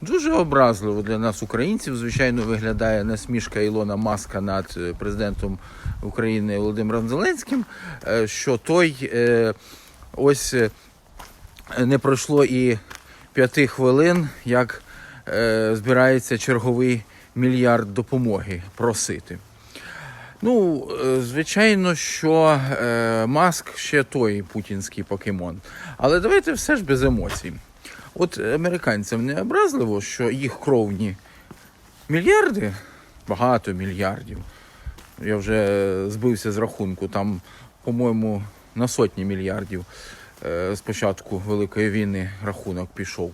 Дуже образливо для нас, українців, звичайно, виглядає насмішка Ілона Маска над е, президентом України Володимиром Зеленським, е, що той е, ось не пройшло і п'яти хвилин, як збирається черговий мільярд допомоги просити. Ну, звичайно, що Маск ще той путінський покемон. Але давайте все ж без емоцій. От американцям не образливо, що їх кровні мільярди, багато мільярдів. Я вже збився з рахунку, там, по-моєму, на сотні мільярдів е, з початку Великої війни рахунок пішов.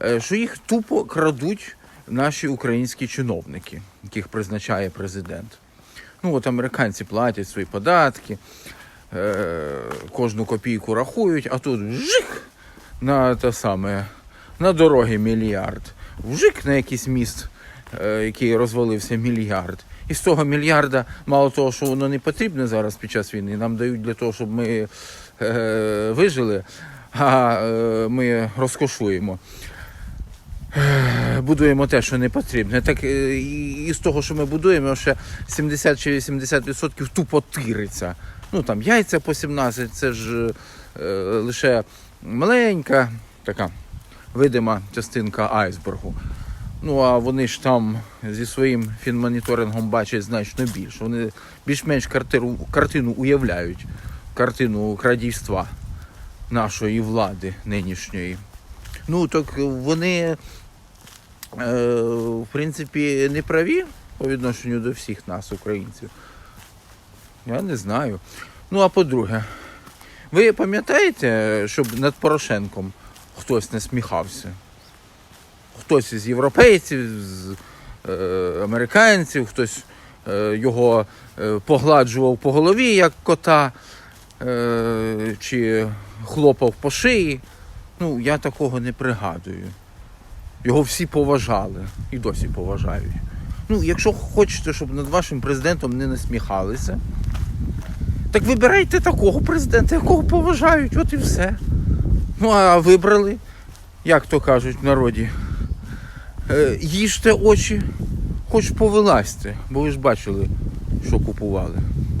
Е, що їх тупо крадуть наші українські чиновники, яких призначає президент. Ну, от американці платять свої податки, е, кожну копійку рахують, а тут вжик на те саме, на дороги мільярд, вжик на якийсь міст, е, який розвалився мільярд. І з того мільярда, мало того, що воно не потрібне зараз під час війни, нам дають для того, щоб ми е, вижили, а е, ми розкошуємо. Е, Будуємо те, що не потрібне. Так е, і з того, що ми будуємо, ще 70 чи 80% тупо тириться. Ну там яйця по 17, це ж е, лише маленька така видима частинка айсбергу. Ну а вони ж там зі своїм фінмоніторингом бачать значно більше. Вони більш-менш картину, картину уявляють, картину крадівства нашої влади нинішньої. Ну так вони, е, в принципі, не праві по відношенню до всіх нас, українців. Я не знаю. Ну, а по-друге, ви пам'ятаєте, щоб над Порошенком хтось не сміхався? Хтось із європейців, з е, американців, хтось е, його е, погладжував по голові, як кота, е, чи хлопав по шиї. Ну, я такого не пригадую. Його всі поважали і досі поважають. Ну, якщо хочете, щоб над вашим президентом не насміхалися, так вибирайте такого президента, якого поважають, от і все. Ну, а вибрали, як то кажуть в народі, е, їжте очі, хоч повилазьте, бо ви ж бачили, що купували.